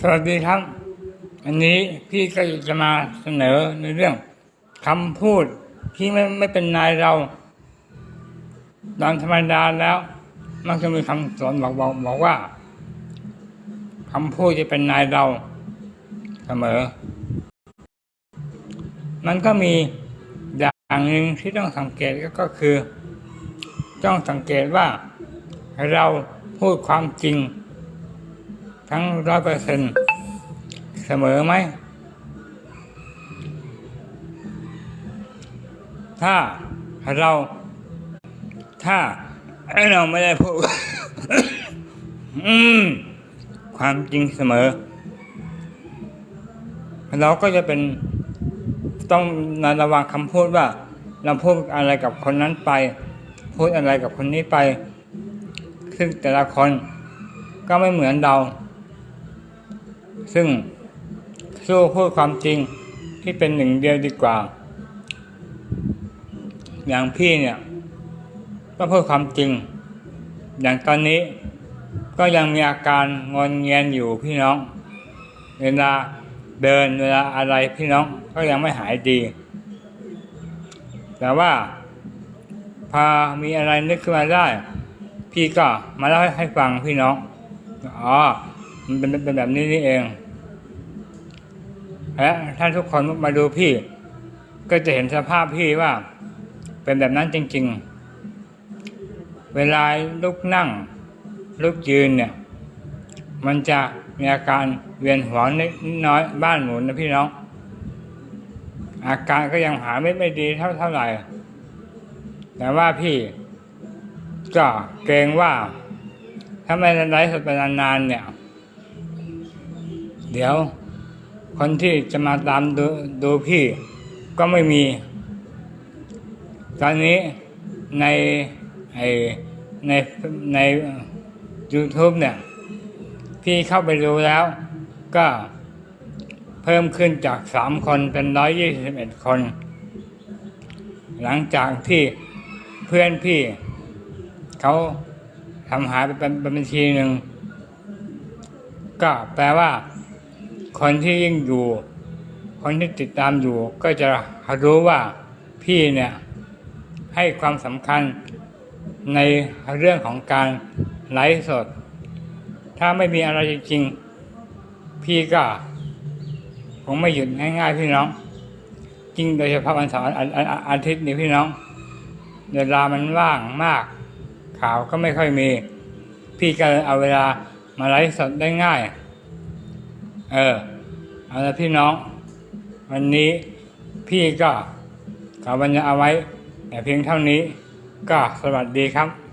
สวัสดีครับ อันนี้พี่ก็จะมาเสนอในเรื่องคำพูดที่ไม่ไม่เป็นนายเราตามธรรมดาแล้ว มักจะมีคำสอนบอกบอกบอกว่าคำพูดจะเป็นนายเราเสมอ มันก็มีอย่างหนึ่งที่ต้องสังเกตก็ก็คือ ต้องสังเกตว่าเราพูดความจริง ทั้งร้อยเปอร์เซ็นเสมอไหม ถ้าเราถ้าเราไม่ได้พูดความจริงเสมอ เราก็จะเป็นต้องระวังคำพูดว่า เราพูดอะไรกับคนนั้นไป พูดอะไรกับคนนี้ไป ซึ่งแต่ละคนก็ไม่เหมือนเรา ซึ่งสู้พูดความจริงที่เป็นหนึ่งเดียวดีกว่า อย่างพี่เนี่ยก็พูดความจริง อย่างตอนนี้ก็ยังมีอาการงอนเงียนอยู่พี่น้อง เวลาเดินเวลาอะไรพี่น้องก็ยังไม่หายดี แต่ว่าพอมีอะไรนึกขึ้นมาได้ พี่ก็มาเล่าให้ฟังพี่น้องอ๋อ มันเป็นเป็นแบบนี้นี่เองและถ้านทุกคนมาดูพี่ ก็จะเห็นสภาพพี่ว่า เป็นแบบนั้นจริง ๆ เวลาลุกนั่ง ลุกยืนเนี่ย มันจะมีอาการเวียนหัวนิดน้อยบ้านหมุนนะพี่น้อง อาการก็ยังหาไม่ไม่ดีเท่าเท่าไหร่ แต่ว่าพี่ก็เกรงว่า ถ้าไม่ไลฟ์สดไปนานๆเนี่ย เดี๋ยว คนที่จะมาตามดูดูพี่ก็ไม่มี ตอนนี้ในไอในใน YouTube เนี่ย พี่เข้าไปดูแล้ว ก็เพิ่มขึ้นจากสามคนเป็นร้อยยี่สิบเอ็ดคน หลังจากที่เพื่อนพี่เขาทำหายไปเป็นเป็นบัญชีหนึ่ง ก็แปลว่า คนที่ยิ่งอยู่ คนที่ติดตามอยู่ก็จะรู้ว่าพี่เนี่ยให้ความสำคัญในเรื่องของการไลฟ์สด ถ้าไม่มีอะไรจริงๆ พี่ก็คงไม่หยุดง่ายๆพี่น้อง จริงโดยเฉพาะวันเสาร์อาทิตย์นี้พี่น้องเวลามันว่างมาก ข่าวก็ไม่ค่อยมี พี่ก็เอาเวลามาไลฟ์สดได้ง่าย เออเอาละพี่น้อง วันนี้พี่ก็ขอบรรยาเอาไว้แต่เพียงเท่านี้ก็สวัสดีครับ